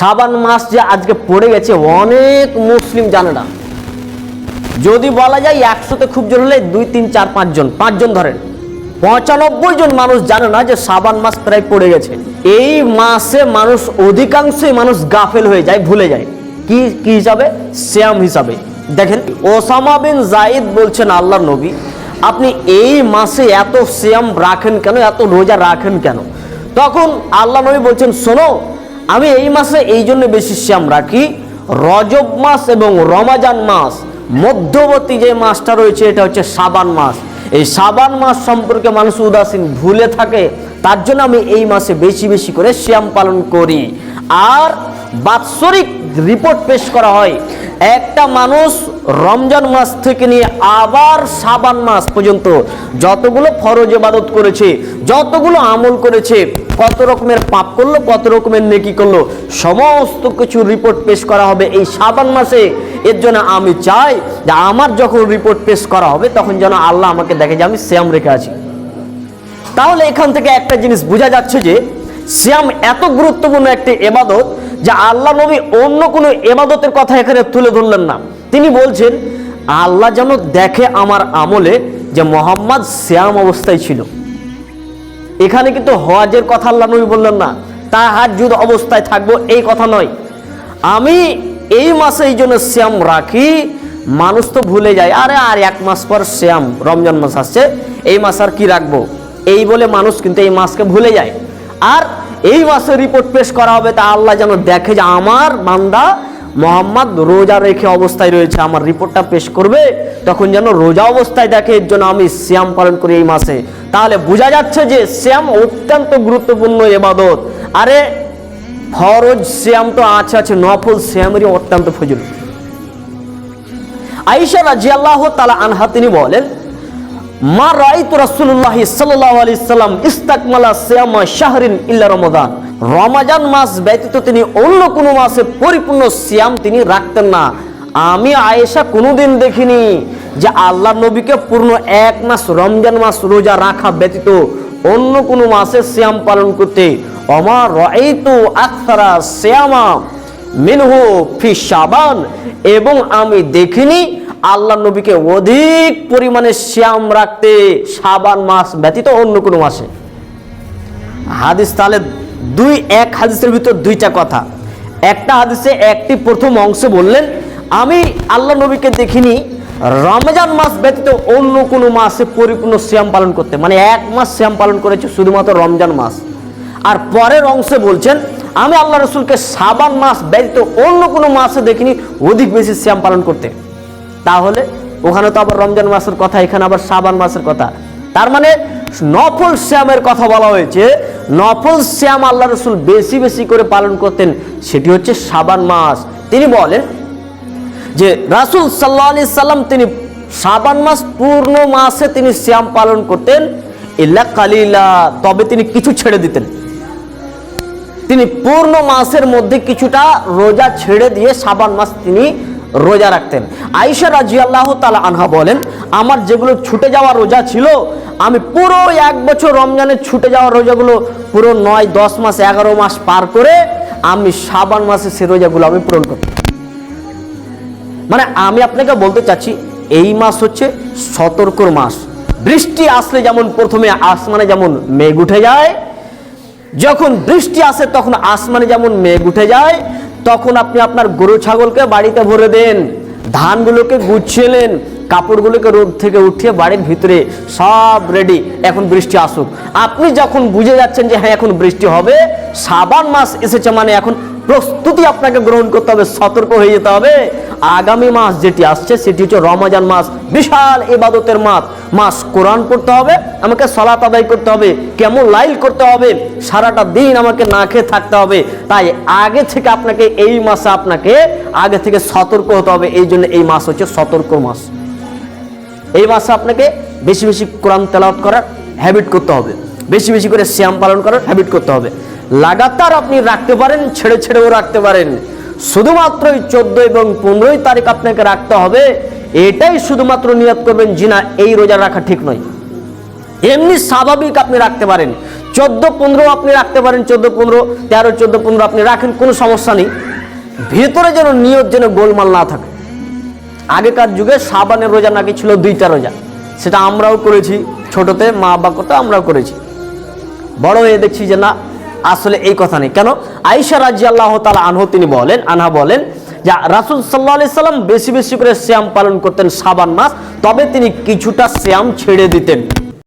সাবান মাস যে আজকে পড়ে গেছে, অনেক মুসলিম জানে না। যদি বলা যায় একশোতে খুব জোর হলে দুই, তিন, চার পাঁচজন পাঁচজন ধরেন। পঁচানব্বই জন মানুষ জানে না যে সাবান মাস প্রায় পড়ে গেছে। এই মাসে মানুষ অধিকাংশই মানুষ গাফেল হয়ে যায়, ভুলে যায়। কি কি হিসাবে? শ্যাম হিসাবে। দেখেন, ওসামা বিন জাইদ বলছেন আল্লাহ নবী, আপনি এই মাসে এত শ্যাম রাখেন কেন? এত রোজা রাখেন কেন? তখন আল্লাহ নবী বলছেন, শোনো আমি এই মাসে এই জন্য বেশি শ্যাম রাখি। রজব মাস এবং রমাজান মাস, মধ্যবর্তী যে মাসটা রয়েছে এটা হচ্ছে সাবান মাস। এই সাবান মাস সম্পর্কে মানুষ উদাসীন ভুলে থাকে, তার জন্য আমি এই মাসে বেশি বেশি করে শ্যাম পালন করি। আর বাৎসরিক রিপোর্ট পেশ করা হয়, একটা মানুষ রমজান মাস থেকে নিয়ে আবার সাবান মাস পর্যন্ত যতগুলো ফরজ ইবাদত করেছে, যতগুলো আমল করেছে কত রকমের পাপ করল, কত রকমের নেকি করল, সমস্ত কিছু রিপোর্ট পেশ করা হবে এই সাবান মাসে। এর জন্য আমি চাই যে আমার যখন রিপোর্ট পেশ করা হবে, তখন যেন আল্লাহ আমাকে দেখে যে আমি শ্যাম রেখে আছি। তাহলে এখান থেকে একটা জিনিস বোঝা যাচ্ছে যে শ্যাম এত গুরুত্বপূর্ণ একটি এবাদত যে আল্লাহ নবী অন্য কোনো এবাদতের কথা এখানে তুলে ধরলেন না। তিনি বলছেন, আল্লাহ যেন দেখে আমার আমলে যে মোহাম্মদ শ্যাম অবস্থায় ছিল। এখানে কিন্তু হজের কথা আল্লাহ নবী বললেন না। তা হাত যুদ অবস্থায় থাকব এই কথা নয়। আমি এই মাসে এই জন্য শ্যাম রাখি, মানুষ তো ভুলে যায়, আরে আর এক মাস পর শ্যাম রমজান মাস আসছে, এই মাস আর কি রাখব? এই বলে মানুষ কিন্তু এই মাসকে ভুলে যায়। আর এই মাসে রিপোর্ট পেশ করা হবে তা আল্লাহ যেন দেখে যে আমার বান্দা মোহাম্মদ রোজা রেখে অবস্থায় রয়েছে, আমার রিপোর্টটা পেশ করবে। তখন যেন রোজা অবস্থায় দেখে এর জন্য আমি শ্যাম পালন করি এই মাসে। তাহলে বোঝা যাচ্ছে যে শ্যাম অত্যন্ত গুরুত্বপূর্ণ এবাদত। আরে, ফরজ শ্যাম তো আছে আছে, নফল শ্যামেরই অত্যন্ত ফজল আইসা রাজি আল্লাহ তালা আনহা, তিনি বলেন, মা রাইতু রাসূলুল্লাহ সাল্লাল্লাহু আলাইহি সাল্লাম ইস্তাকমালা সিয়ামা শাহরিন ইল্লা রমাদান রমাজান মাস ব্যতীত তিনি অন্য কোনো মাসে পরিপূর্ণ সিয়াম তিনি রাখতেন না। আমি আয়েশা কোনোদিন দেখিনি যে আল্লাহ নবীকে পূর্ণ এক মাস রমজান মাস রোজা রাখা ব্যতীত অন্য কোনো মাসে সিয়াম পালন করতে। অমা রাইতু আকসারা সিয়ামা মিনহু ফি সাবান এবং আমি দেখিনি আল্লাহ নবীকে অধিক পরিমাণে শ্যাম রাখতে সাবান মাস ব্যতীত অন্য কোনো মাসে। হাদিস তাহলে দুই এক হাদিসের ভিতর দুইটা কথা। একটা হাদিসে একটি প্রথম অংশে বললেন, আমি আল্লাহ নবীকে দেখিনি, রমজান মাস ব্যতীত অন্য কোনো মাসে পরিপূর্ণ শ্যাম পালন করতে। মানে এক মাস শ্যাম পালন করেছে শুধুমাত্র রমজান মাস। আর পরের অংশে বলছেন, আমি আল্লাহ রসুলকে সাবান মাস ব্যতীত অন্য কোনো মাসে দেখিনি, অধিক বেশি শ্যাম পালন করতে। তাহলে ওখানে তো আবার রমজান মাসের কথা, এখানে আবার সাবান মাসের কথা। তার মানে নফল শ্যামের কথা বলা হয়েছে নফল শ্যাম আল্লাহ রসুল বেশি বেশি করে পালন করতেন, সেটি হচ্ছে সাবান মাস। তিনি বলেন যে রাসুল সাল্লাহ আলি সাল্লাম তিনি সাবান মাস পূর্ণ মাসে তিনি শ্যাম পালন করতেন, ইল্লা কালিলা, তবে তিনি কিছু ছেড়ে দিতেন। তিনি পূর্ণ মাসের মধ্যে কিছুটা রোজা ছেড়ে দিয়ে সাবান মাস তিনি রোজা রাখতেন। আইসা রাজি আল্লাহ তালা আনহা বলেন, আমার যেগুলো ছুটে যাওয়া রোজা ছিল, আমি পুরো এক বছর রমজানের ছুটে যাওয়া রোজাগুলো পুরো নয়, দশ মাস, এগারো মাস পার করে আমি সাবান মাসে সে রোজাগুলো আমি পূরণ করতাম। মানে আমি আপনাকে বলতে চাচ্ছি, এই মাস হচ্ছে সতর্কর মাস। বৃষ্টি আসলে যেমন প্রথমে আসমানে যেমন মেঘ উঠে যায়, যখন বৃষ্টি আসে তখন আসমানে যেমন মেঘ উঠে যায় তখন আপনি আপনার গরু ছাগলকে বাড়িতে ভরে দেন, ধানগুলোকে গুছিয়েলেন কাপড়গুলোকে রোদ থেকে উঠিয়ে বাড়ির ভিতরে সব রেডি এখন বৃষ্টি আসুক। আপনি যখন বুঝে যাচ্ছেন যে হ্যাঁ এখন বৃষ্টি হবে সাবান মাস এসেছে মানে এখন প্রস্তুতি আপনাকে গ্রহণ করতে হবে, সতর্ক হয়ে যেতে হবে। আগামী মাস যেটি আসছে, সেটি হচ্ছে রমজান মাস। বিশাল ইবাদতের মাস। মাস কোরআন পড়তে হবে, আমাকে সলাত আদায় করতে হবে, কেমন লাইল করতে হবে, সারাটা দিন আমাকে না খেয়ে থাকতে হবে। তাই আগে থেকে আপনাকে এই মাসে আপনাকে আগে থেকে সতর্ক হতে হবে। এই জন্য এই মাস হচ্ছে সতর্ক মাস। এই মাসে আপনাকে বেশি বেশি কোরআন তেলাওয়াত করার হ্যাবিট করতে হবে। বেশি বেশি করে শ্যাম পালন করার হ্যাবিট করতে হবে। লাগাতার আপনি রাখতে পারেন, ছেড়ে ছেড়েও রাখতে পারেন। শুধুমাত্র এই চোদ্দ এবং পনেরোই তারিখ আপনাকে রাখতে হবে। এটাই শুধুমাত্র নিয়ত করবেন জি না এই রোজা রাখা ঠিক নয়। এমনি স্বাভাবিক আপনি রাখতে পারেন। চোদ্দ, পনেরো আপনি রাখতে পারেন, চোদ্দ, পনেরো, তেরো, চোদ্দ, পনেরো আপনি রাখেন, কোনো সমস্যা নেই। ভেতরে যেন নিয়ত যেন গোলমাল না থাকে। আগেকার যুগে সাবানের রোজা নাকি ছিল দুইটা রোজা। সেটা আমরাও করেছি, ছোটতে মা করতে আমরাও করেছি। বড় হয়ে দেখছি যে না আসলে এই কথা নেই। কেন? আইসা রাজি আল্লাহ তালা আনহ তিনি বলেন, আনহা বলেন যা, রাসুল সাল্লাহ সাল্লাম বেশি বেশি করে শ্যাম পালন করতেন সাবান মাস তবে তিনি কিছুটা শ্যাম ছেড়ে দিতেন।